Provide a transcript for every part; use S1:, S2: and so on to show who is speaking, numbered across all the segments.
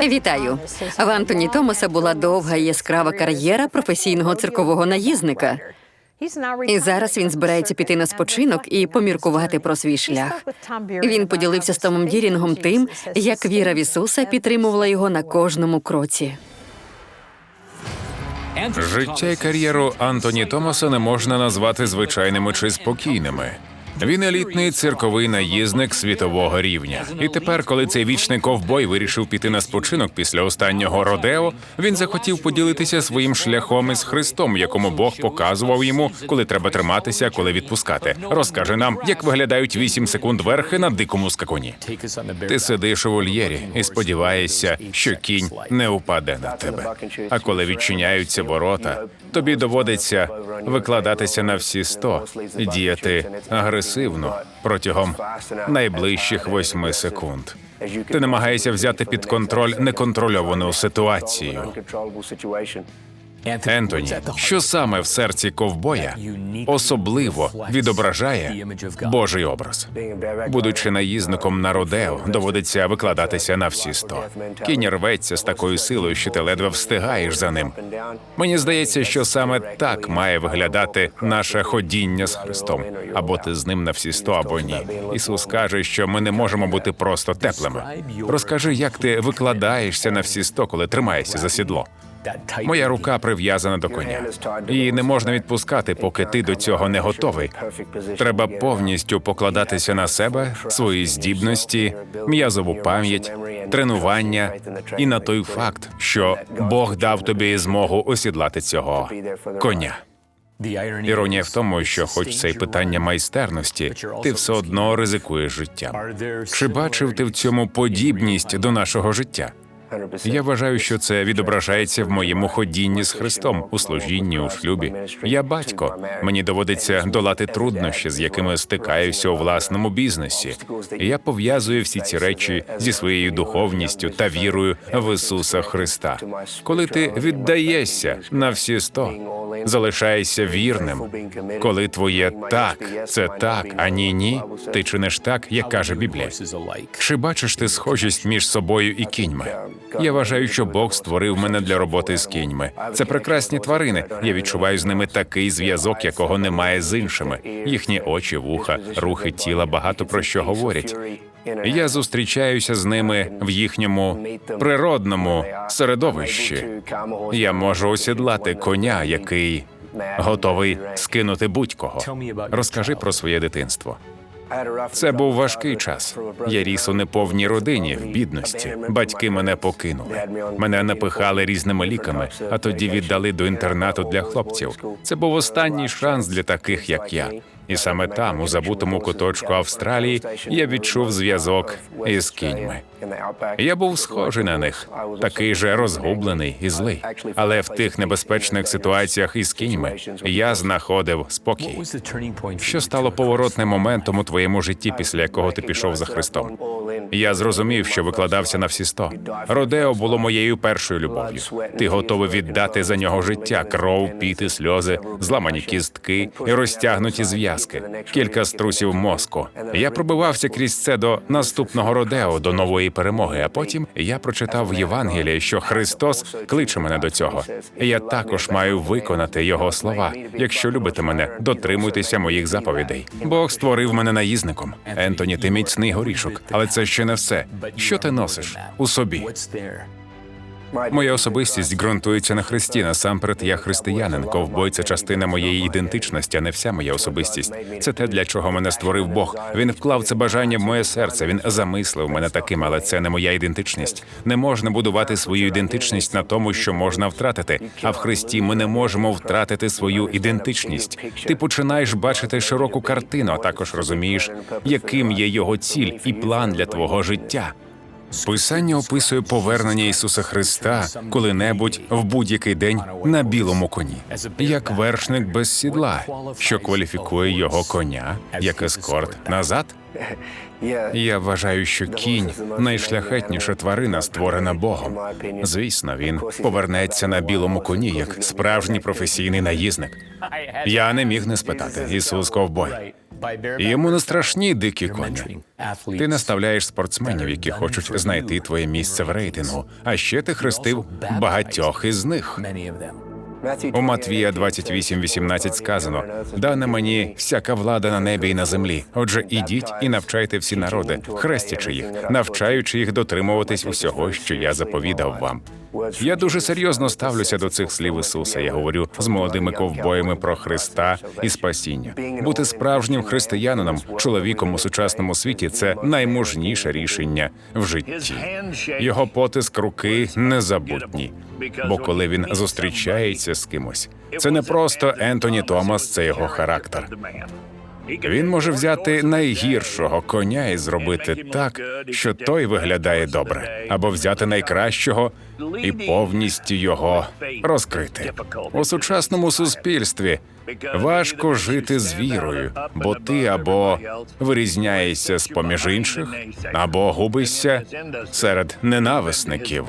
S1: Вітаю. В Антоні Томаса була довга і яскрава кар'єра професійного циркового наїзника. І зараз він збирається піти на спочинок і поміркувати про свій шлях. Він поділився з Томом Дірінгом тим, як віра в Ісуса підтримувала його на кожному кроці.
S2: Життя і кар'єру Антоні Томаса не можна назвати звичайними чи спокійними. Він елітний цирковий наїзник світового рівня. І тепер, коли цей вічний ковбой вирішив піти на спочинок після останнього родео, він захотів поділитися своїм шляхом із Христом, якому Бог показував йому, коли треба триматися, коли відпускати. Розкаже нам, як виглядають 8 секунд верхи на дикому скакуні. Ти сидиш у вольєрі і сподіваєшся, що кінь не упаде на тебе. А коли відчиняються ворота, тобі доводиться викладатися на всі сто діяти агресивно протягом найближчих восьми секунд. Ти намагаєшся взяти під контроль неконтрольовану ситуацію. Ентоні, що саме в серці ковбоя особливо відображає Божий образ. Будучи наїзником на родео, доводиться викладатися на всі сто. Кінь рветься з такою силою, що ти ледве встигаєш за ним. Мені здається, що саме так має виглядати наше ходіння з Христом. Або ти з ним на всі сто, або ні. Ісус каже, що ми не можемо бути просто теплими. Розкажи, як ти викладаєшся на всі сто, коли тримаєшся за сідло. Моя рука прив'язана до коня. Її не можна відпускати, поки ти до цього не готовий. Треба повністю покладатися на себе, свої здібності, м'язову пам'ять, тренування і на той факт, що Бог дав тобі змогу осідлати цього коня. Іронія в тому, що, хоч це й питання майстерності, ти все одно ризикуєш життям. Чи бачив ти в цьому подібність до нашого життя? Я вважаю, що це відображається в моєму ходінні з Христом у служінні у шлюбі. Я батько. Мені доводиться долати труднощі, з якими стикаюся у власному бізнесі. Я пов'язую всі ці речі зі своєю духовністю та вірою в Ісуса Христа. Коли ти віддаєшся на всі сто, залишаєшся вірним. Коли твоє так це так, а ні ні, ти чиниш так, як каже Біблія. Чи бачиш ти схожість між собою і кіньми? Я вважаю, що Бог створив мене для роботи з кіньми. Це прекрасні тварини. Я відчуваю з ними такий зв'язок, якого немає з іншими. Їхні очі, вуха, рухи тіла багато про що говорять. Я зустрічаюся з ними в їхньому природному середовищі. Я можу осідлати коня, який готовий скинути будь-кого. Розкажи про своє дитинство. Це був важкий час. Я ріс у неповній родині в бідності. Батьки мене покинули. Мене напихали різними ліками, а тоді віддали до інтернату для хлопців. Це був останній шанс для таких, як я. І саме там, у забутому куточку Австралії, я відчув зв'язок із кіньми. Я був схожий на них, такий же розгублений і злий. Але в тих небезпечних ситуаціях із кіньми я знаходив спокій. Що стало поворотним моментом у твоєму житті, після якого ти пішов за Христом? Я зрозумів, що викладався на всі сто. Родео було моєю першою любов'ю. Ти готовий віддати за нього життя, кров, піти, сльози, зламані кістки і розтягнуті зв'язки, кілька струсів мозку. Я пробивався крізь це до наступного родео, до нової перемоги. А потім я прочитав в Євангелії, що Христос кличе мене до цього. Я також маю виконати його слова. Якщо любите мене, дотримуйтеся моїх заповідей. Бог створив мене наїзником. Ентоні, ти міцний горішок, але це ще не все. Що ти носиш у собі? Моя особистість ґрунтується на Христі. Насамперед, я християнин. Ковбой це частина моєї ідентичності, а не вся моя особистість. Це те, для чого мене створив Бог. Він вклав це бажання в моє серце. Він замислив мене таким, але це не моя ідентичність. Не можна будувати свою ідентичність на тому, що можна втратити. А в Христі ми не можемо втратити свою ідентичність. Ти починаєш бачити широку картину, а також розумієш, яким є його ціль і план для твого життя. Писання описує повернення Ісуса Христа коли-небудь в будь-який день на білому коні, як вершник без сідла, що кваліфікує його коня як ескорт назад. Я вважаю, що кінь найшляхетніша тварина, створена Богом. Звісно, він повернеться на білому коні як справжній професійний наїзник. Я не міг не спитати Ісус ковбой. Йому не страшні дикі коні. Ти наставляєш спортсменів, які хочуть знайти твоє місце в рейтингу. А ще ти хрестив багатьох із них. У Матвія 28.18 сказано: дане мені всяка влада на небі і на землі. Отже, ідіть і навчайте всі народи, хрестячи їх, навчаючи їх дотримуватись усього, що я заповідав вам. Я дуже серйозно ставлюся до цих слів Ісуса. Я говорю з молодими ковбоями про Христа і спасіння. Бути справжнім християнином, чоловіком у сучасному світі це наймужніше рішення в житті. Його потиск руки незабутній. Бо коли він зустрічається з кимось, це не просто Ентоні Томас, це його характер. Він може взяти найгіршого коня і зробити так, що той виглядає добре, або взяти найкращого і повністю його розкрити. У сучасному суспільстві важко жити з вірою, бо ти або вирізняєшся з поміж інших, або губишся серед ненависників.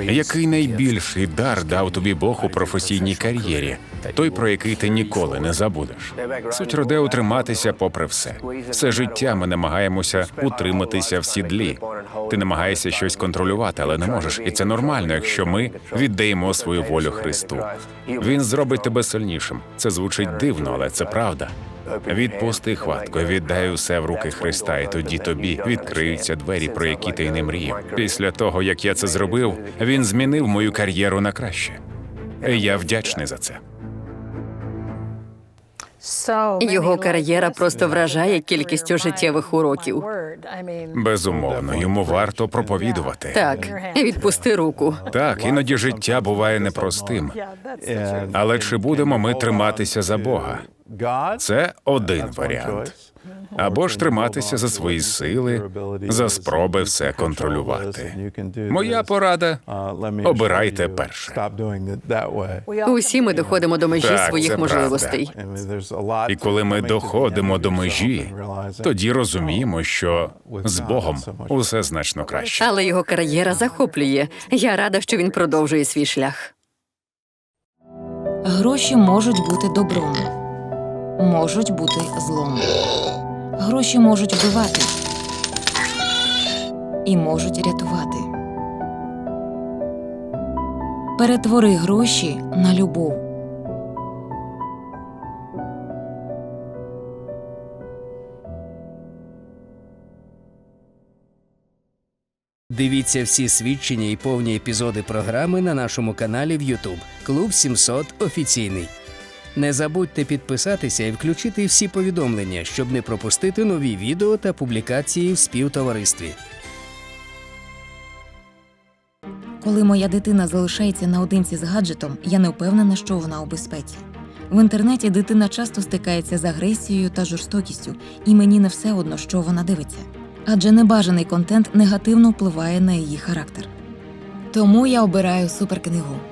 S2: Який найбільший дар дав тобі Бог у професійній кар'єрі, той, про який ти ніколи не забудеш. Суть родео триматися попри все. Все життя ми намагаємося утриматися в сідлі. Ти намагаєшся щось контролювати, але не можеш. І це нормально, якщо ми віддаємо свою волю Христу. Він зробить тебе сильнішим. Це звучить дивно, але це правда. Відпусти хватку, віддай усе в руки Христа, і тоді тобі відкриються двері, про які ти й не мріяв. Після того, як я це зробив, він змінив мою кар'єру на краще. І Я вдячний за це.
S1: Його кар'єра просто вражає кількістю життєвих уроків.
S2: Безумовно, йому варто проповідувати.
S1: Так, відпусти руку.
S2: Так, іноді життя буває непростим. Але чи будемо ми триматися за Бога? Це один варіант. Або ж триматися за свої сили, за спроби все контролювати. Моя порада обирайте перше.
S1: Усі ми доходимо до межі
S2: Так,
S1: своїх можливостей.
S2: І коли ми доходимо до межі, тоді розуміємо, що з Богом усе значно краще.
S1: Але його кар'єра захоплює. Я рада, що він продовжує свій шлях.
S3: Гроші можуть бути добром, можуть бути злом. Гроші можуть вбивати і можуть рятувати. Перетвори гроші на любов.
S4: Дивіться всі свідчення і повні епізоди програми на нашому каналі в YouTube Клуб 700 офіційний. Не забудьте підписатися і включити всі повідомлення, щоб не пропустити нові відео та публікації в співтоваристві.
S3: Коли моя дитина залишається наодинці з гаджетом, я не впевнена, що вона у безпеці. В інтернеті дитина часто стикається з агресією та жорстокістю, і мені не все одно, що вона дивиться. Адже небажаний контент негативно впливає на її характер. Тому я обираю суперкнигу.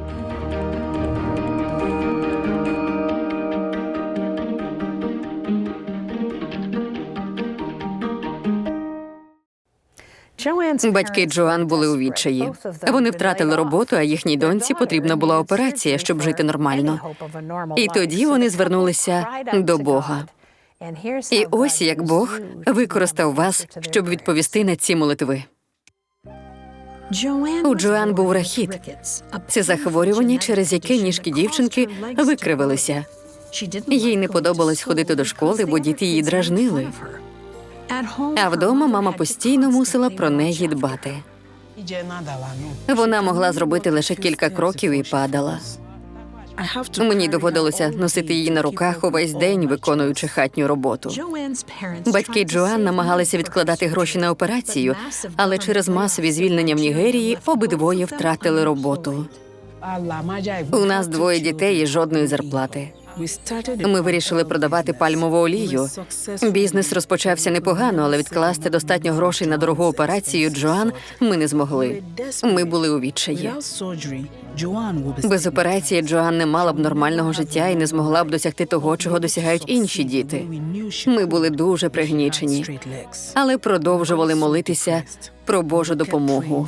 S1: Батьки Джоан були у відчаї. Вони втратили роботу, а їхній доньці потрібна була операція, щоб жити нормально. І тоді вони звернулися до Бога. І ось як Бог використав вас, щоб відповісти на ці молитви.
S5: У Джоан був рахіт.
S1: Це захворювання, через яке ніжки дівчинки викривилися. Їй не подобалось ходити до школи, бо діти її дражнили. А вдома мама постійно мусила про неї дбати. Вона могла зробити лише кілька кроків і падала. Мені доводилося носити її на руках увесь день, виконуючи хатню роботу. Батьки Джоан намагалися відкладати гроші на операцію, але через масові звільнення в Нігерії обидвоє втратили роботу. У нас двоє дітей і жодної зарплати. Ми вирішили продавати пальмову олію. Бізнес розпочався непогано, але відкласти достатньо грошей на дорогу операцію Джоан ми не змогли. Ми були у відчаї. Без операції Джоан не мала б нормального життя і не змогла б досягти того, чого досягають інші діти. Ми були дуже пригнічені, але продовжували молитися про Божу допомогу.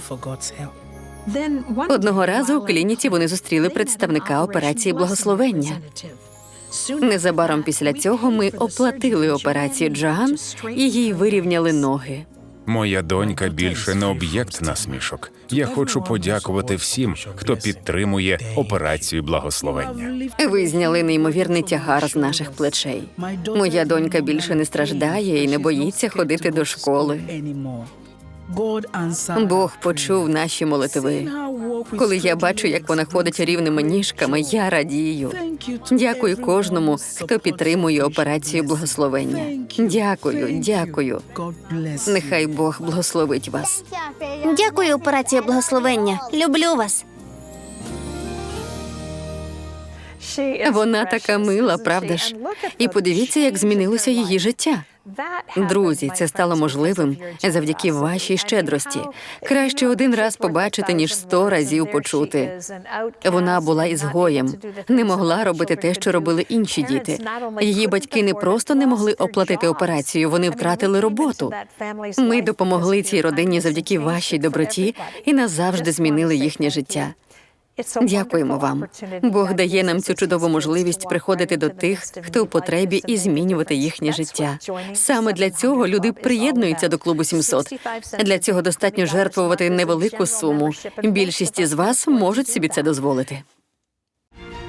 S1: Одного разу у клініці вони зустріли представника операції благословення. Незабаром після цього ми оплатили операцію Джоан і їй вирівняли ноги.
S2: Моя донька більше не об'єкт насмішок. Я хочу подякувати всім, хто підтримує операцію благословення.
S1: Ви зняли неймовірний тягар з наших плечей. Моя донька більше не страждає і не боїться ходити до школи. Бог почув наші молитви. Коли я бачу, як вона ходить рівними ніжками, я радію. Дякую кожному, хто підтримує операцію благословення. Дякую, дякую. Нехай Бог благословить вас.
S5: Дякую, операція благословення. Люблю вас.
S1: Вона така мила, правда ж? І подивіться, як змінилося її життя. Друзі, це стало можливим завдяки вашій щедрості. Краще один раз побачити, ніж сто разів почути. Вона була ізгоєм, не могла робити те, що робили інші діти. Її батьки не просто не могли оплатити операцію, вони втратили роботу. Ми допомогли цій родині завдяки вашій доброті і назавжди змінили їхнє життя. Дякуємо вам. Бог дає нам цю чудову можливість приходити до тих, хто в потребі, і змінювати їхнє життя. Саме для цього люди приєднуються до клубу 700. Для цього достатньо жертвувати невелику суму. Більшість із вас можуть собі це дозволити.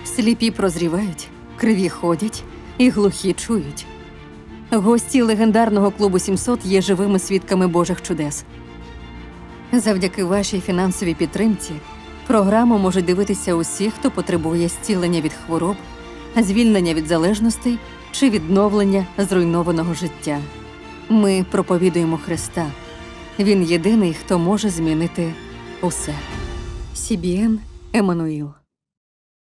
S1: Сліпі прозрівають, криві ходять і глухі чують. Гості легендарного клубу 700 є живими свідками Божих чудес. Завдяки вашій фінансовій підтримці програму можуть дивитися усі, хто потребує зцілення від хвороб, звільнення від залежностей чи відновлення зруйнованого життя. Ми проповідуємо Христа. Він єдиний, хто може змінити усе. Сібіен Еммануїл.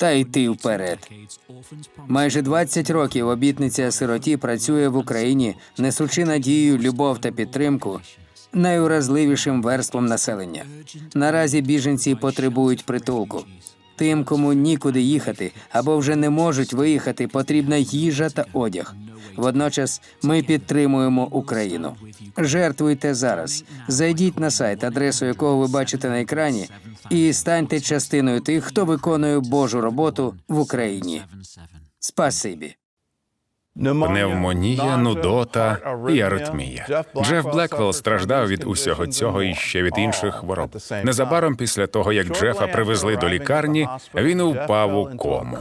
S4: та йти вперед. Майже 20 років обітниця сироті працює в Україні, несучи надію, любов та підтримку найуразливішим верством населення. Наразі біженці потребують притулку. Тим, кому нікуди їхати або вже не можуть виїхати, потрібна їжа та одяг. Водночас ми підтримуємо Україну. Жертвуйте зараз. Зайдіть на сайт, адресу якого ви бачите на екрані, і станьте частиною тих, хто виконує Божу роботу в Україні. Спасибі.
S2: Пневмонія, нудота і аритмія. Джеф Блеквелл страждав від усього цього і ще від інших хвороб. Незабаром після того, як Джефа привезли до лікарні, він упав у кому.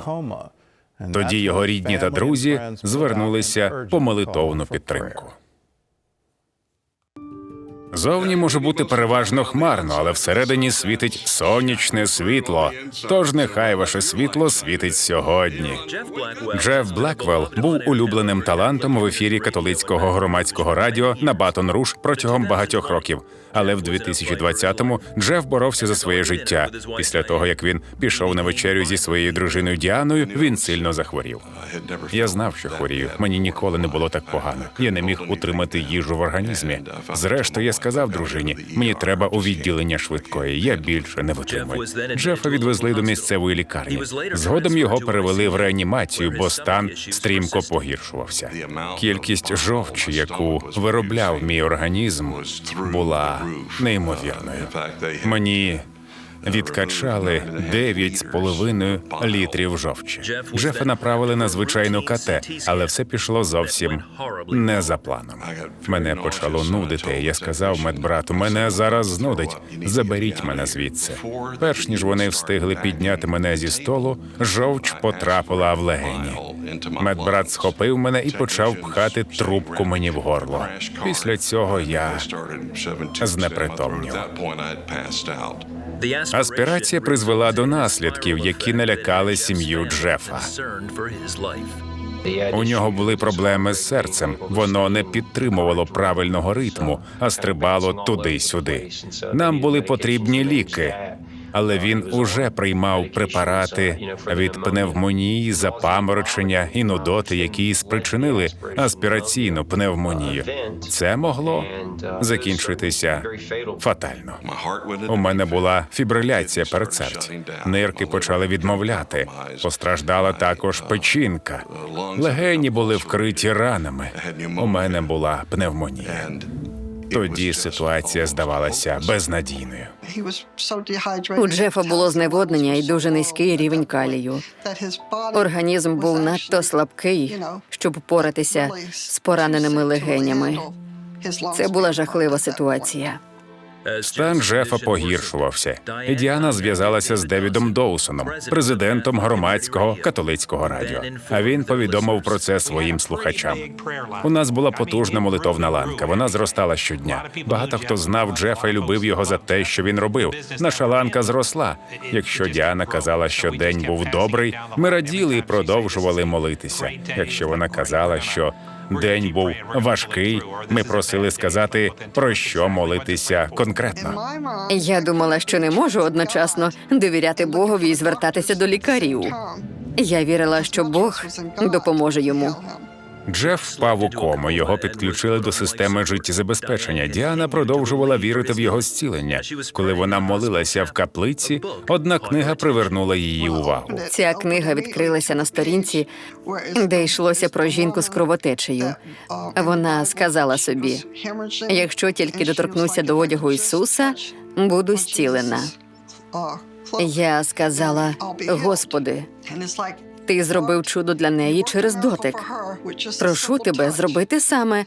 S2: Тоді його рідні та друзі звернулися по молитовну підтримку. Зовні може бути переважно хмарно, але всередині світить сонячне світло. Тож нехай ваше світло світить сьогодні. Джеф Блеквелл був улюбленим талантом в ефірі католицького громадського радіо на Батон Руш протягом багатьох років. Але в 2020-му Джеф боровся за своє життя. Після того як він пішов на вечерю зі своєю дружиною Діаною, він сильно захворів. Я знав, що хворію. Мені ніколи не було так погано. Я не міг утримати їжу в організмі. Зрештою, я сказав дружині: мені треба у відділення швидкої. Я більше не витримую. Джефа відвезли до місцевої лікарні. Згодом його перевели в реанімацію, бо стан стрімко погіршувався. Кількість жовчі, яку виробляв мій організм, була неймовірною. Мені відкачали 9,5 літрів жовчі. Джефа направили на звичайну КТ, але все пішло зовсім не за планом. Мене почало нудити. Я сказав медбрату, мене зараз знудить. Заберіть мене звідси. Перш ніж вони встигли підняти мене зі столу, жовч потрапила в легені. Медбрат схопив мене і почав пхати трубку мені в горло. Після цього я знепритомнів. Аспірація призвела до наслідків, які налякали сім'ю Джефа. У нього були проблеми з серцем. Воно не підтримувало правильного ритму, а стрибало туди-сюди. Нам були потрібні ліки, але він уже приймав препарати від пневмонії, запаморочення і нудоти, які спричинили аспіраційну пневмонію. Це могло закінчитися фатально. У мене була фібриляція передсердь. Нирки почали відмовляти. Постраждала також печінка. Легені були вкриті ранами. У мене була пневмонія. Тоді ситуація здавалася безнадійною.
S1: У Джефа було зневоднення і дуже низький рівень калію. Організм був надто слабкий, щоб впоратися з пораненими легенями. Це була жахлива ситуація.
S2: Стан Джефа погіршувався, Діана зв'язалася з Девідом Доусоном, президентом громадського католицького радіо. А він повідомив про це своїм слухачам. У нас була потужна молитовна ланка. Вона зростала щодня. Багато хто знав Джефа і любив його за те, що він робив. Наша ланка зросла. Якщо Діана казала, що день був добрий, ми раділи і продовжували молитися. Якщо вона казала, що день був важкий, ми просили сказати про що молитися конкретно.
S1: Я думала, що не можу одночасно довіряти Богові і звертатися до лікарів. Я вірила, що Бог допоможе йому.
S2: Джеф впав у кому. Його підключили до системи життєзабезпечення. Діана продовжувала вірити в його зцілення. Коли вона молилася в каплиці, одна книга привернула її увагу.
S1: Ця книга відкрилася на сторінці, де йшлося про жінку з кровотечею. Вона сказала собі: якщо тільки доторкнуся до одягу Ісуса, буду зцілена. Я сказала: Господи, ти зробив чудо для неї через дотик. Прошу тебе зробити саме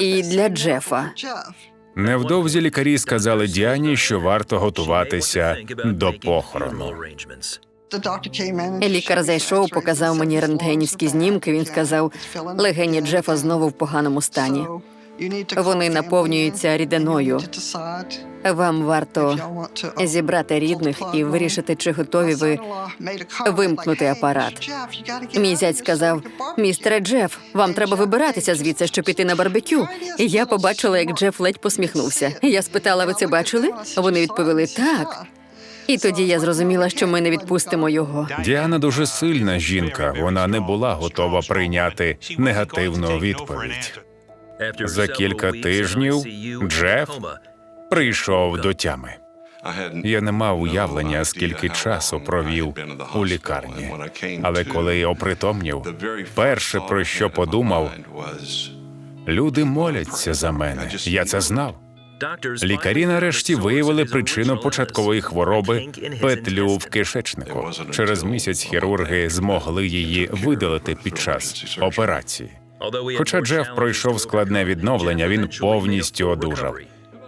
S1: і для Джефа.
S2: Невдовзі лікарі сказали Діані, що варто готуватися до похорону.
S1: Лікар зайшов, показав мені рентгенівські знімки. Він сказав, легені Джефа знову в поганому стані. Вони наповнюються рідиною. Вам варто зібрати рідних і вирішити, чи готові ви вимкнути апарат. Мій зять сказав: містере Джеф, вам треба вибиратися звідси, щоб піти на барбекю. І я побачила, як Джеф ледь посміхнувся. Я спитала, ви це бачили? Вони відповіли так. І тоді я зрозуміла, що ми не відпустимо його.
S2: Діана дуже сильна жінка. Вона не була готова прийняти негативну відповідь.
S6: За кілька тижнів Джеф
S2: Прийшов до тями. Я не мав уявлення, скільки часу провів у лікарні. Але коли опритомнів, перше про що подумав, люди моляться за мене. Я це знав. Лікарі нарешті виявили причину початкової хвороби петлю в кишечнику. Через місяць хірурги змогли її видалити під час операції. Хоча Джеф пройшов складне відновлення, він повністю одужав.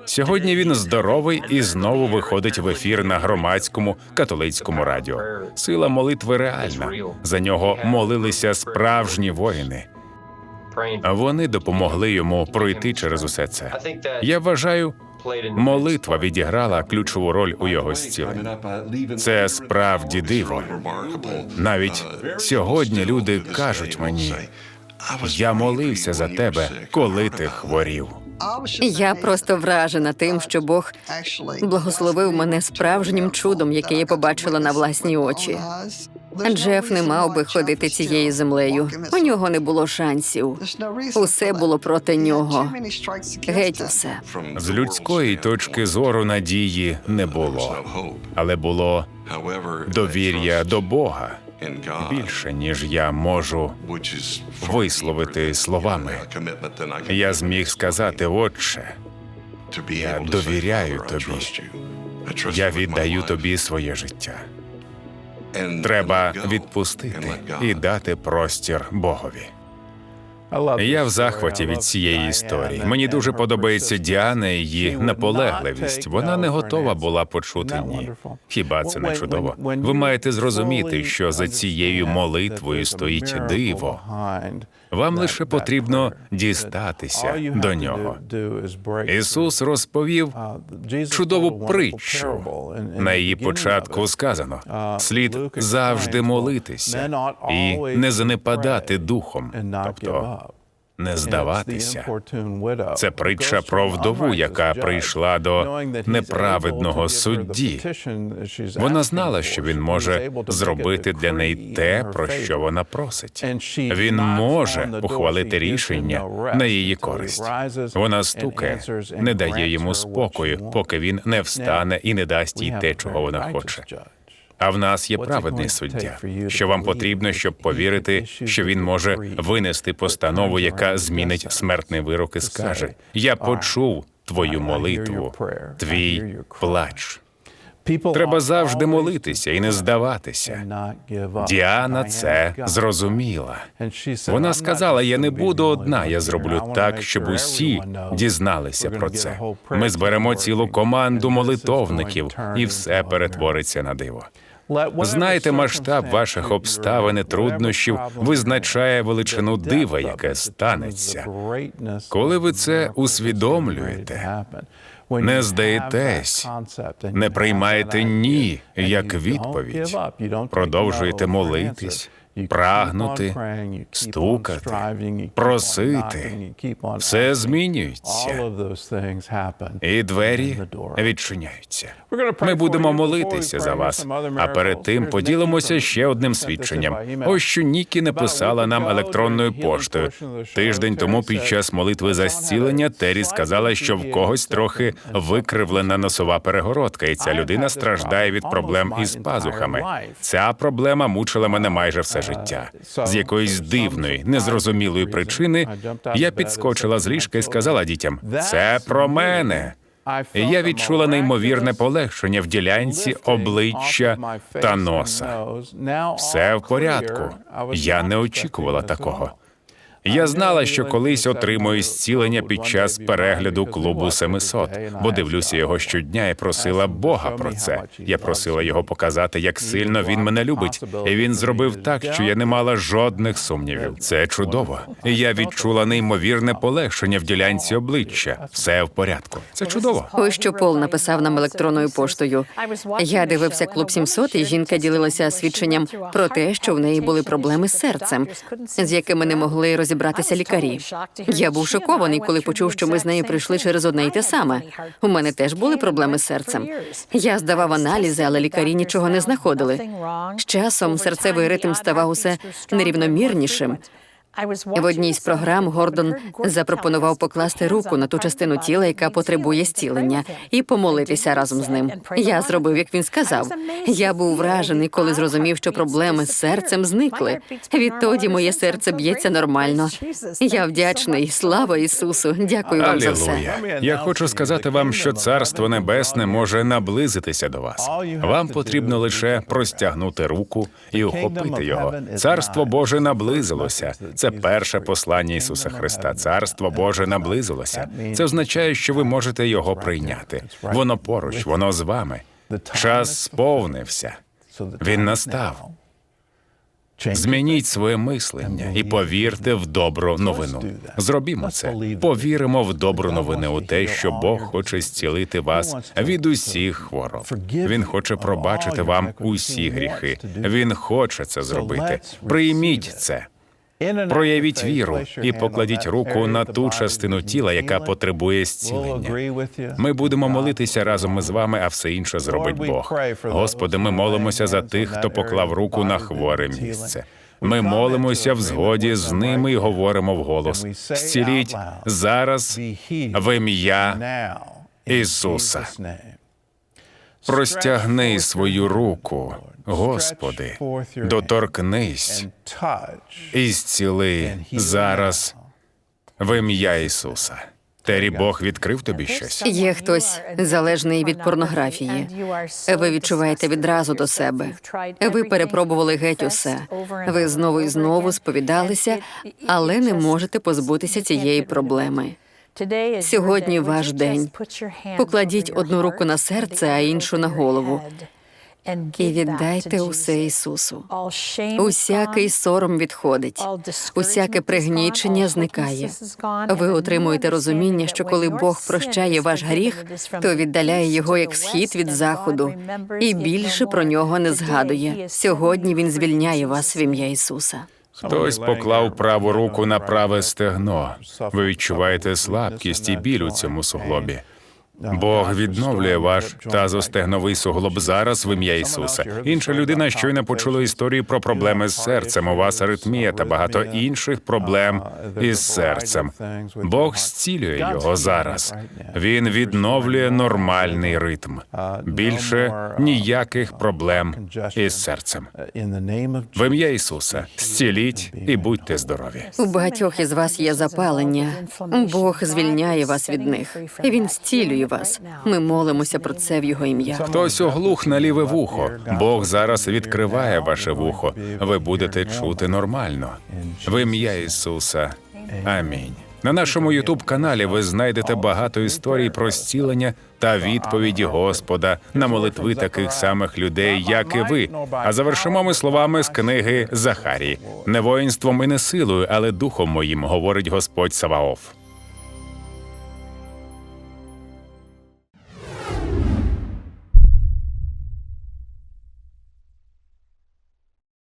S2: Сьогодні він здоровий і знову виходить в ефір на громадському католицькому радіо. Сила молитви реальна. За нього молилися справжні воїни. Вони допомогли йому пройти через усе це. Я вважаю, молитва відіграла ключову роль у його зціленні. Це справді диво. Навіть сьогодні люди кажуть мені, я молився за тебе, коли ти хворів.
S1: Я просто вражена тим, що Бог благословив мене справжнім чудом, яке я побачила на власні очі. Джеф не мав би ходити цією землею. У нього не було шансів. Усе було проти нього. Геть усе.
S2: З людської точки зору надії не було, але було довір'я до Бога більше, ніж я можу висловити словами. Я зміг сказати, Отче,
S6: я довіряю тобі.
S2: я віддаю тобі своє життя. Треба відпустити і дати простір Богові. Я в захваті від цієї історії. Мені дуже подобається Діана і її наполегливість. Вона не готова була почути ні. Хіба це не чудово? Ви маєте зрозуміти, що за цією молитвою стоїть диво. Вам лише потрібно дістатися до нього. Ісус розповів чудову притчу. На її початку сказано: слід завжди молитися і не занепадати духом, тобто не здаватися. Це притча про вдову, яка прийшла до неправедного судді. Вона знала, що він може зробити для неї те, про що вона просить. Він може ухвалити рішення на її користь. Вона стукає, не дає йому спокою, поки він не встане і не дасть їй те, чого вона хоче. А в нас є праведний суддя. Що вам потрібно, щоб повірити, що він може винести постанову, яка змінить смертний вирок і скаже: Я почув твою молитву, твій плач. Треба завжди молитися і не здаватися. Діана це зрозуміла. Вона сказала: Я не буду одна, я зроблю так, щоб усі дізналися про це. Ми зберемо цілу команду молитовників, і все перетвориться на диво. Знаєте, масштаб ваших обставин і труднощів визначає величину дива, яке станеться. Коли ви це усвідомлюєте, не здаєтесь, не приймаєте ні як відповідь, продовжуєте молитись, прагнути, стукати, просити. Все змінюється, і двері відчиняються. Ми будемо молитися за вас. А перед тим поділимося ще одним свідченням. Ось що Нікі написала нам електронною поштою. Тиждень тому під час молитви за зцілення Террі сказала, що в когось трохи викривлена носова перегородка, і ця людина страждає від проблем із пазухами. Ця проблема мучила мене майже все життя. З якоїсь дивної, незрозумілої причини я підскочила з ліжка і сказала дітям: це про мене. І я відчула неймовірне полегшення в ділянці обличчя та носа. Все в порядку. Я не очікувала такого. Я знала, що колись отримую зцілення під час перегляду клубу 700, бо дивлюся його щодня і просила Бога про це. Я просила його показати, як сильно він мене любить, і він зробив так, що я не мала жодних сумнівів. Це чудово. І я відчула неймовірне полегшення в ділянці обличчя. Все в порядку. Це чудово.
S1: Ось що Пол написав нам електронною поштою. Я дивився клуб 700, і жінка ділилася свідченням про те, що в неї були проблеми з серцем, з якими не могли розібратися лікарі. Я був шокований, коли почув, що ми з нею прийшли через одне й те саме. У мене теж були проблеми з серцем. Я здавав аналізи, але лікарі нічого не знаходили. З часом серцевий ритм ставав усе нерівномірнішим. В одній з програм Гордон запропонував покласти руку на ту частину тіла, яка потребує зцілення, і помолитися разом з ним. Я зробив, як він сказав. Я був вражений, коли зрозумів, що проблеми з серцем зникли. Відтоді моє серце б'ється нормально. Я вдячний. Слава Ісусу! Дякую вам за все.
S2: Я хочу сказати вам, що Царство Небесне може наблизитися до вас. Вам потрібно лише простягнути руку і охопити його. Царство Боже наблизилося. Це перше послання Ісуса Христа. Царство Боже наблизилося. Це означає, що ви можете його прийняти. Воно поруч, воно з вами. Час сповнився. Він настав. Змініть своє мислення і повірте в добру новину. Зробімо це. Повіримо в добру новину у те, що Бог хоче зцілити вас від усіх хвороб. Він хоче пробачити вам усі гріхи. Він хоче це зробити. Прийміть це. Проявіть віру і покладіть руку на ту частину тіла, яка потребує зцілення. Ми будемо молитися разом із вами, а все інше зробить Бог. Господи, ми молимося за тих, хто поклав руку на хворе місце. Ми молимося в згоді з ними і говоримо вголос. Зціліть зараз в ім'я Ісуса. Простягни свою руку, Господи, доторкнись і зціли зараз в ім'я Ісуса. Тері Бог відкрив тобі щось.
S7: Є хтось залежний від порнографії. Ви відчуваєте відразу до себе. Ви перепробували геть усе. Ви знову і знову сповідалися, але не можете позбутися цієї проблеми.
S8: Сьогодні ваш день.
S7: Покладіть одну руку на серце, а іншу на голову. І віддайте усе Ісусу. Усякий сором відходить, усяке пригнічення зникає. Ви отримуєте розуміння, що коли Бог прощає ваш гріх, то віддаляє його як схід від заходу, і більше про нього не згадує. Сьогодні він звільняє вас в ім'я Ісуса.
S2: Хтось поклав праву руку на праве стегно. Ви відчуваєте слабкість і біль у цьому суглобі. Бог відновлює ваш тазостегновий суглоб зараз в ім'я Ісуса. Інша людина щойно почула історію про проблеми з серцем. У вас аритмія та багато інших проблем із серцем. Бог зцілює його зараз. Він відновлює нормальний ритм. Більше ніяких проблем із серцем. В ім'я Ісуса зціліть і будьте здорові.
S7: У багатьох із вас є запалення. Бог звільняє вас від них. Він зцілює вас. Ми молимося про це в його ім'я.
S2: Хтось оглух на ліве вухо. Бог зараз відкриває ваше вухо. Ви будете чути нормально. В ім'я Ісуса. Амінь. На нашому Ютуб каналі ви знайдете багато історій про зцілення та відповіді Господа на молитви таких самих людей, як і ви. А завершимо ми словами з книги Захарії: не воїнством і не силою, але духом моїм, говорить Господь Саваоф.